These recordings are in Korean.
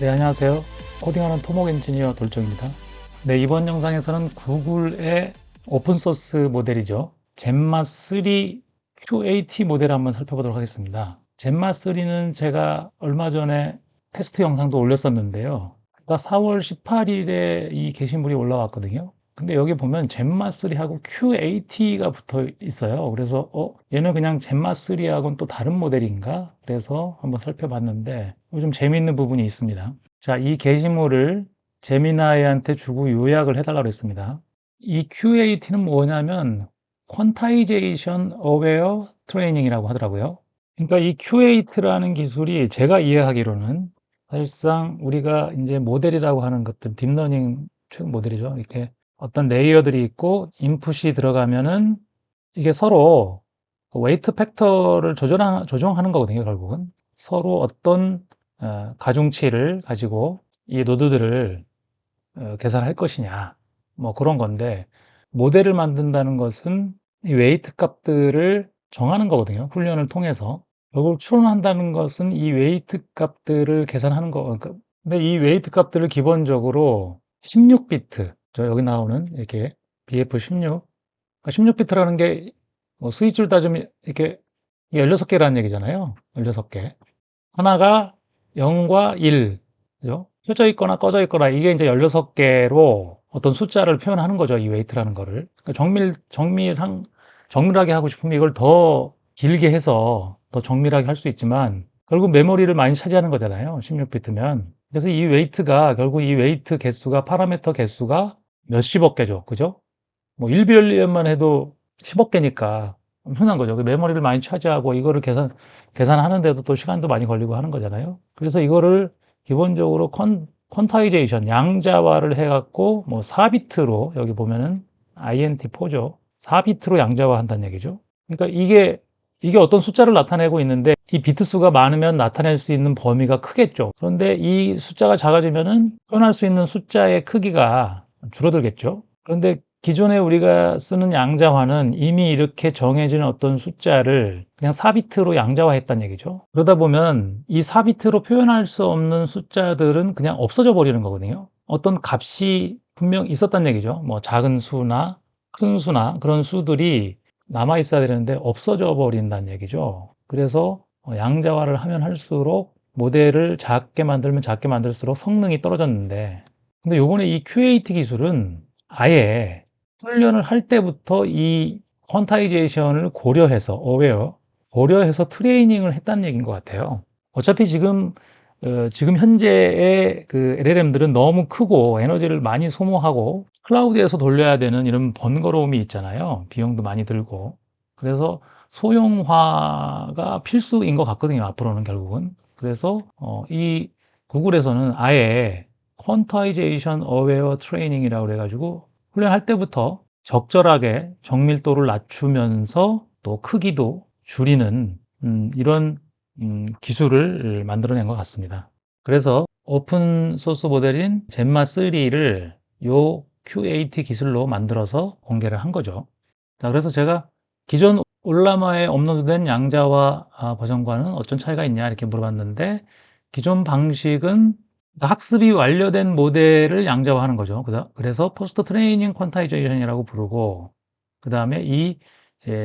네, 안녕하세요. 코딩하는 토목 엔지니어 돌정입니다. 네, 이번 영상에서는 구글의 오픈소스 모델이죠. 젠마3 QAT 모델을 한번 살펴보도록 하겠습니다. 젠마3는 제가 얼마 전에 테스트 영상도 올렸었는데요. 그러니까 4월 18일에 이 게시물이 올라왔거든요. 근데 여기 보면 젠마3하고 QAT가 붙어 있어요. 그래서 어 얘는 그냥 젠마3하고는 또 다른 모델인가? 그래서 한번 살펴봤는데 좀 재미있는 부분이 있습니다. 자, 이 게시물을 제미나이한테 주고 요약을 해달라고 했습니다. 이 QAT는 뭐냐면 Quantization Aware Training이라고 하더라고요. 그러니까 이 QAT라는 기술이 제가 이해하기로는 사실상 우리가 이제 모델이라고 하는 것들, 딥러닝 최근 모델이죠. 이렇게 어떤 레이어들이 있고 인풋이 들어가면은 이게 서로 웨이트 팩터를 조절하, 조정하는 거거든요, 결국은. 서로 어떤 어, 가중치를 가지고 이 노드들을 어, 계산할 것이냐, 뭐 그런 건데, 모델을 만든다는 것은 이 웨이트 값들을 정하는 거거든요. 훈련을 통해서. 이걸 추론한다는 것은 이 웨이트 값들을 계산하는 거. 그러니까 근데 이 웨이트 값들을 기본적으로 16비트, 저 여기 나오는 이렇게 BF16, 그러니까 16비트라는 게 뭐 수익줄 따지면 이렇게 16개라는 얘기잖아요. 16개. 하나가 0과 1, 그죠? 켜져 있거나 꺼져 있거나 이게 이제 16개로 어떤 숫자를 표현하는 거죠. 이 웨이트라는 거를. 그러니까 정밀, 정밀한, 정밀하게 하고 싶으면 이걸 더 길게 해서 더 정밀하게 할 수 있지만 결국 메모리를 많이 차지하는 거잖아요. 16비트면. 그래서 이 웨이트가 결국 이 웨이트 개수가 파라미터 개수가 몇십억 개죠. 그죠? 뭐 1빌리언만 해도 10억 개니까 흔한 거죠. 그 메모리를 많이 차지하고 이거를 계산, 계산하는데도 또 시간도 많이 걸리고 하는 거잖아요. 그래서 이거를 기본적으로 컨, 퀀타이제이션, 양자화를 해갖고 뭐 4비트로 여기 보면은 INT4죠. 4비트로 양자화 한다는 얘기죠. 그러니까 이게 이게 어떤 숫자를 나타내고 있는데 이 비트 수가 많으면 나타낼 수 있는 범위가 크겠죠. 그런데 이 숫자가 작아지면은 표현할 수 있는 숫자의 크기가 줄어들겠죠. 그런데 기존에 우리가 쓰는 양자화는 이미 이렇게 정해진 어떤 숫자를 그냥 4비트로 양자화했다는 얘기죠. 그러다 보면 이 4비트로 표현할 수 없는 숫자들은 그냥 없어져 버리는 거거든요. 어떤 값이 분명 있었다는 얘기죠. 뭐 작은 수나 큰 수나 그런 수들이 남아 있어야 되는데 없어져 버린다는 얘기죠. 그래서 양자화를 하면 할수록 모델을 작게 만들면 작게 만들수록 성능이 떨어졌는데 근데 요번에 이 QAT 기술은 아예 훈련을 할 때부터 이 퀀타이제이션을 고려해서 어웨어 고려해서 트레이닝을 했다는 얘기인 것 같아요. 어차피 지금 어, 지금 현재의 그 LLM들은 너무 크고 에너지를 많이 소모하고 클라우드에서 돌려야 되는 이런 번거로움이 있잖아요. 비용도 많이 들고. 그래서 소형화가 필수인 것 같거든요. 앞으로는 결국은. 그래서 어, 이 구글에서는 아예 퀀타이제이션 어웨어 트레이닝이라고 그래가지고 훈련할 때부터 적절하게 정밀도를 낮추면서 또 크기도 줄이는 음, 이런 음, 기술을 만들어낸 것 같습니다. 그래서 오픈 소스 모델인 젠마 3를 요 QAT 기술로 만들어서 공개를 한 거죠. 자, 그래서 제가 기존 올라마에 업로드된 양자화 아, 버전과는 어떤 차이가 있냐 이렇게 물어봤는데 기존 방식은 학습이 완료된 모델을 양자화하는 거죠. 그래서 포스트 트레이닝 퀀타이제이션이라고 부르고 그 다음에 이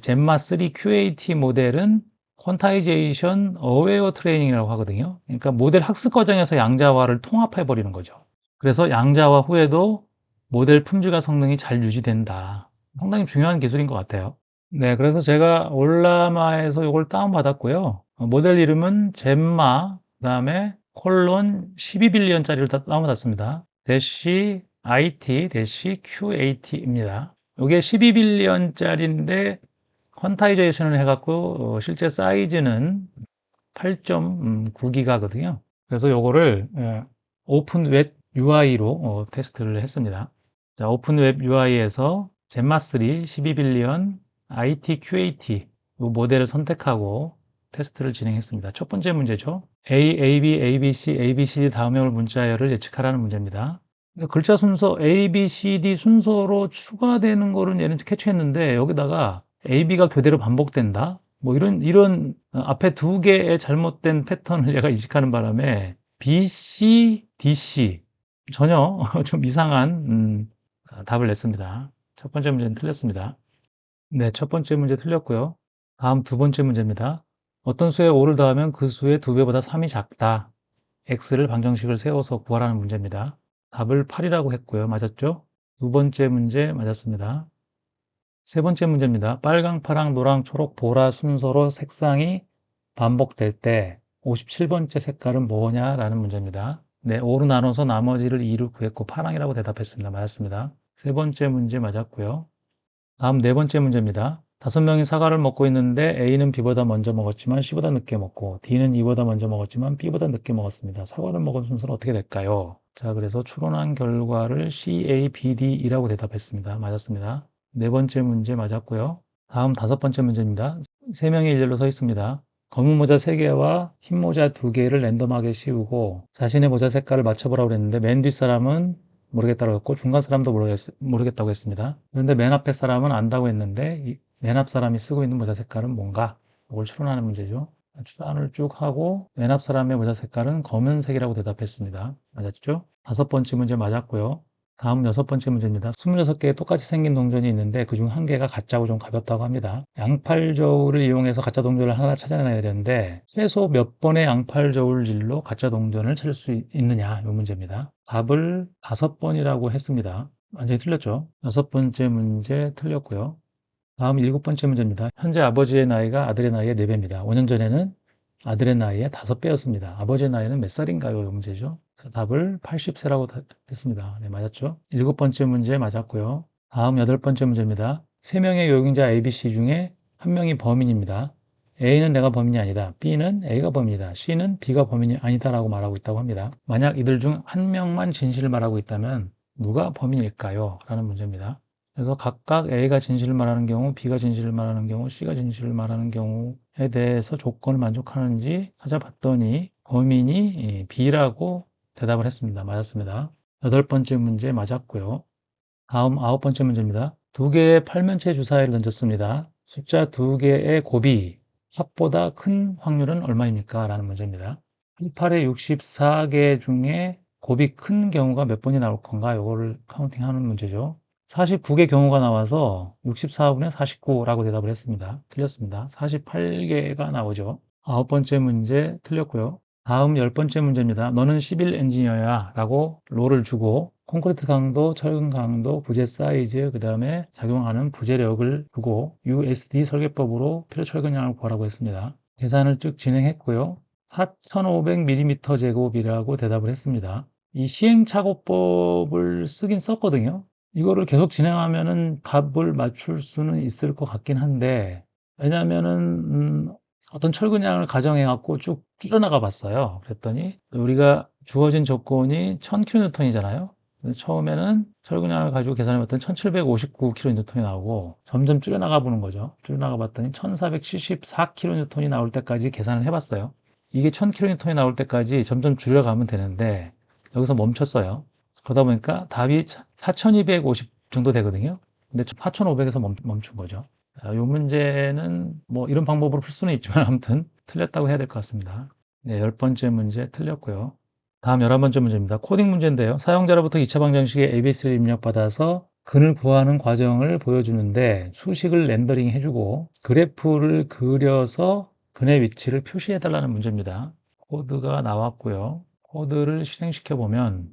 젠마 3 QAT 모델은 퀀타이제이션 어웨어 트레이닝이라고 하거든요. 그러니까 모델 학습 과정에서 양자화를 통합해 버리는 거죠. 그래서 양자화 후에도 모델 품질과 성능이 잘 유지된다. 상당히 중요한 기술인 것 같아요. 네, 그래서 제가 올라마에서 이걸 다운받았고요. 모델 이름은 젠마, 그 다음에 콜론 12빌리언짜리를 다운받았습니다. 대시 IT 대시 QAT입니다. 이게 12빌리언짜리인데 퀀타이제이션을 해갖고 어, 실제 사이즈는 8.9기가거든요. 그래서 요거를 오픈 웹 UI로 어, 테스트를 했습니다. 자, 오픈 웹 UI에서 젠마3 12빌리언 IT QAT 모델을 선택하고 테스트를 진행했습니다. 첫 번째 문제죠. A, A, B, A, B, C, A, B, C, D 다음에 올 문자열을 예측하라는 문제입니다. 글자 순서 A, B, C, D 순서로 추가되는 거를 얘는 캐치했는데 여기다가 A, B가 교대로 반복된다. 뭐 이런 이런 앞에 두 개의 잘못된 패턴을 얘가 이식하는 바람에 BC, DC. 전혀 좀 이상한 음, 답을 냈습니다. 첫 번째 문제는 틀렸습니다. 네, 첫 번째 문제 틀렸고요. 다음 두 번째 문제입니다. 어떤 수에 5를 더하면 그 수의 2배보다 3이 작다. x를 방정식을 세워서 구하라는 문제입니다. 답을 8이라고 했고요. 맞았죠? 두 번째 문제 맞았습니다. 세 번째 문제입니다. 빨강, 파랑, 노랑, 초록, 보라 순서로 색상이 반복될 때 57번째 색깔은 뭐냐라는 문제입니다. 네, 5로 나눠서 나머지를 2로 구했고 파랑이라고 대답했습니다. 맞았습니다. 세 번째 문제 맞았고요. 다음 네 번째 문제입니다. 다섯 명이 사과를 먹고 있는데 A는 B보다 먼저 먹었지만 C보다 늦게 먹고 D는 E보다 먼저 먹었지만 B보다 늦게 먹었습니다. 사과를 먹은 순서는 어떻게 될까요? 자, 그래서 추론한 결과를 C, A, B, D이라고 대답했습니다. 맞았습니다. 네 번째 문제 맞았고요. 다음 다섯 번째 문제입니다. 세 명이 일렬로 서 있습니다. 검은 모자 3개와 흰 모자 2개를 랜덤하게 씌우고 자신의 모자 색깔을 맞춰보라고 그랬는데 맨 뒷사람은 모르겠다고 했고 중간 사람도 모르겠, 모르겠다고 했습니다. 그런데 맨 앞에 사람은 안다고 했는데 맨앞 사람이 쓰고 있는 모자 색깔은 뭔가? 이걸 추론하는 문제죠. 추론을 쭉 하고 맨앞 사람의 모자 색깔은 검은색이라고 대답했습니다. 맞았죠? 다섯 번째 문제 맞았고요. 다음 여섯 번째 문제입니다. 26개의 똑같이 생긴 동전이 있는데 그중 한 개가 가짜고 좀 가볍다고 합니다. 양팔 저울을 이용해서 가짜 동전을 하나 찾아내야 되는데 최소 몇 번의 양팔 저울질로 가짜 동전을 찾을 수 있느냐 이 문제입니다. 답을 다섯 번이라고 했습니다. 완전히 틀렸죠. 여섯 번째 문제 틀렸고요. 다음 일곱 번째 문제입니다. 현재 아버지의 나이가 아들의 나이의 4배입니다. 5년 전에는 아들의 나이의 5배였습니다. 아버지의 나이는 몇 살인가요? 이 문제죠. 답을 80세라고 했습니다. 네, 맞았죠? 일곱 번째 문제 맞았고요. 다음 여덟 번째 문제입니다. 세 명의 요용자 ABC 중에 한 명이 범인입니다. A는 내가 범인이 아니다. B는 A가 범인이다. C는 B가 범인이 아니다라고 말하고 있다고 합니다. 만약 이들 중 한 명만 진실을 말하고 있다면 누가 범인일까요? 라는 문제입니다. 그래서 각각 A가 진실을 말하는 경우, B가 진실을 말하는 경우, C가 진실을 말하는 경우에 대해서 조건을 만족하는지 찾아봤더니 범인이 B라고 대답을 했습니다. 맞았습니다. 여덟 번째 문제 맞았고요. 다음 아홉 번째 문제입니다. 두 개의 팔면체 주사위를 던졌습니다. 숫자 두 개의 곱이 합보다 큰 확률은 얼마입니까? 라는 문제입니다. 18의 64개 중에 곱이 큰 경우가 몇 번이 나올 건가? 이거를 카운팅하는 문제죠. 49개 경우가 나와서 64분의 49라고 대답을 했습니다. 틀렸습니다. 48개가 나오죠. 아홉 번째 문제 틀렸고요. 다음 열 번째 문제입니다. 너는 11 엔지니어야 라고 롤을 주고 콘크리트 강도, 철근 강도, 부재 사이즈, 그 다음에 작용하는 부재력을 두고 USD 설계법으로 필요 철근량을 구하라고 했습니다. 계산을 쭉 진행했고요. 4,500mm 제곱이라고 대답을 했습니다. 이 시행착오법을 쓰긴 썼거든요. 이거를 계속 진행하면은 답을 맞출 수는 있을 것 같긴 한데 왜냐면은 음, 어떤 철근량을 가정해 갖고 쭉 줄여나가 봤어요. 그랬더니 우리가 주어진 조건이 1000kN이잖아요. 처음에는 철근량을 가지고 계산해 봤더니 1759kN이 나오고 점점 줄여나가 보는 거죠. 줄여나가 봤더니 1474kN이 나올 때까지 계산을 해 봤어요. 이게 1000kN이 나올 때까지 점점 줄여가면 되는데 여기서 멈췄어요. 그러다 보니까 답이 4250 정도 되거든요. 근데 4500에서 멈춘 거죠. 이 문제는 뭐 이런 방법으로 풀 수는 있지만 아무튼 틀렸다고 해야 될 것 같습니다. 네, 열 번째 문제 틀렸고요. 다음 열한 번째 문제입니다. 코딩 문제인데요. 사용자로부터 2차 방정식에 ABC를 입력받아서 근을 구하는 과정을 보여주는데 수식을 렌더링 해주고 그래프를 그려서 근의 위치를 표시해 달라는 문제입니다. 코드가 나왔고요. 코드를 실행시켜 보면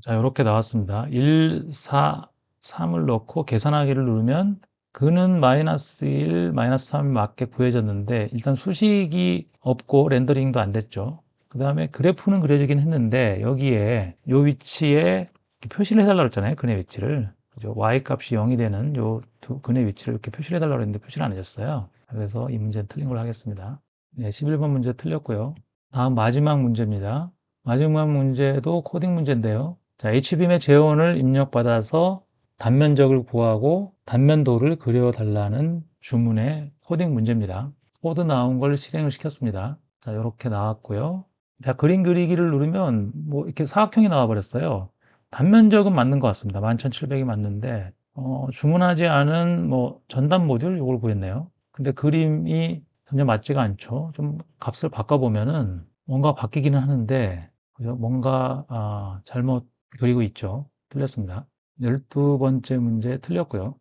자 이렇게 나왔습니다. 1, 4, 3을 넣고 계산하기를 누르면 그는 마이너스 1, 마이너스 3이 맞게 구해졌는데 일단 수식이 없고 렌더링도 안 됐죠. 그 다음에 그래프는 그려지긴 했는데 여기에 요 위치에 표시를 해달라고 했잖아요. 근의 위치를. 그죠? y 값이 0이 되는 요 두 근의 위치를 이렇게 표시를 해달라고 했는데 표시를 안 해줬어요. 그래서 이 문제는 틀린 걸로 하겠습니다. 네, 11번 문제 틀렸고요. 다음 마지막 문제입니다. 마지막 문제도 코딩 문제인데요. 자, HBM의 재원을 입력받아서 단면적을 구하고 단면도를 그려달라는 주문의 코딩 문제입니다. 코드 나온 걸 실행을 시켰습니다. 자, 이렇게 나왔고요. 자, 그림 그리기를 누르면 뭐 이렇게 사각형이 나와버렸어요. 단면적은 맞는 것 같습니다. 11,700이 맞는데 어, 주문하지 않은 뭐 전단 모듈 이걸 구했네요. 근데 그림이 전혀 맞지가 않죠. 좀 값을 바꿔보면은 뭔가 바뀌기는 하는데? 뭔가 아, 잘못 그리고 있죠. 틀렸습니다. 12번째 문제 틀렸고요.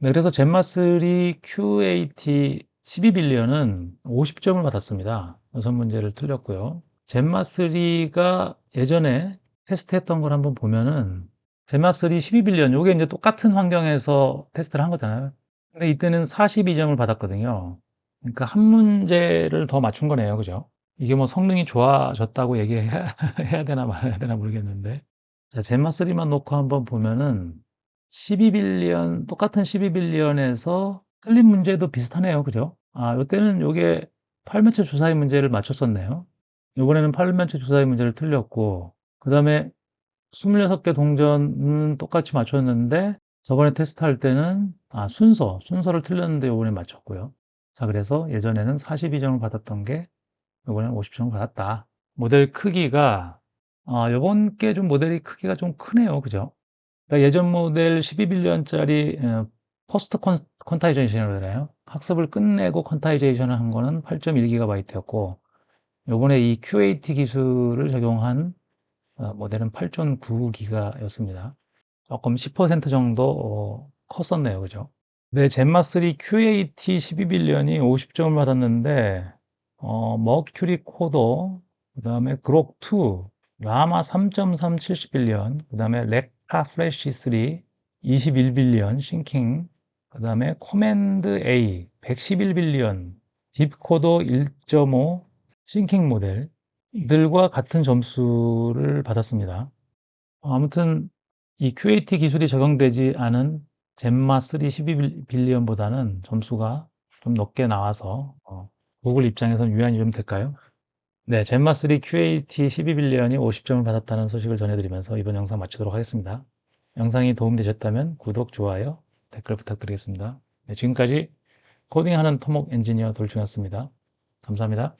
네, 그래서 젠마3 QAT 12빌리언은 50점을 받았습니다. 우선 문제를 틀렸고요. 젠마3가 예전에 테스트했던 걸 한번 보면은 젠마3 12빌리언 요게 이제 똑같은 환경에서 테스트를 한 거잖아요. 근데 이때는 42점을 받았거든요. 그러니까 한 문제를 더 맞춘 거네요. 그죠? 이게 뭐 성능이 좋아졌다고 얘기해야 해야 되나 말아야 되나 모르겠는데. 자, 젠마3만 놓고 한번 보면은 12빌리언, 똑같은 12빌리언에서 틀린 문제도 비슷하네요. 그죠? 아, 요때는 요게 8면체 주사위 문제를 맞췄었네요. 요번에는 8면체 주사위 문제를 틀렸고, 그 다음에 26개 동전은 똑같이 맞췄는데, 저번에 테스트할 때는, 아, 순서, 순서를 틀렸는데 요번에 맞췄고요. 자, 그래서 예전에는 42점을 받았던 게, 요번에는 50점을 받았다. 모델 크기가, 아, 요번 게 좀 모델이 크기가 좀 크네요. 그죠? 그러니까 예전 모델 12빌리언짜리 포스트 퀀타이제이션이라고 하나요? 학습을 끝내고 퀀타이제이션을 한 거는 8.1GB였고 요번에 이 QAT 기술을 적용한 어, 모델은 8.9GB였습니다. 조금 10% 정도 어, 컸었네요. 그죠? 네, 젠마 3 QAT 12 빌리언이 50점을 받았는데 어, 머큐리 코더, 그 다음에 그록 2, 라마 3.3 70빌리언, 그 다음에 렉카 플래시 3 21빌리언 싱킹, 그 다음에 코맨드 A 111빌리언, 딥코더 1.5 싱킹 모델들과 같은 점수를 받았습니다. 아무튼 이 QAT 기술이 적용되지 않은 젠마 3 12빌리언보다는 점수가 좀 높게 나와서 어, 구글 입장에서는 유한이 좀 될까요? 네, 젠마3 QAT 12빌리언이 50점을 받았다는 소식을 전해드리면서 이번 영상 마치도록 하겠습니다. 영상이 도움되셨다면 구독, 좋아요, 댓글 부탁드리겠습니다. 네, 지금까지 코딩하는 토목 엔지니어 돌중이었습니다. 감사합니다.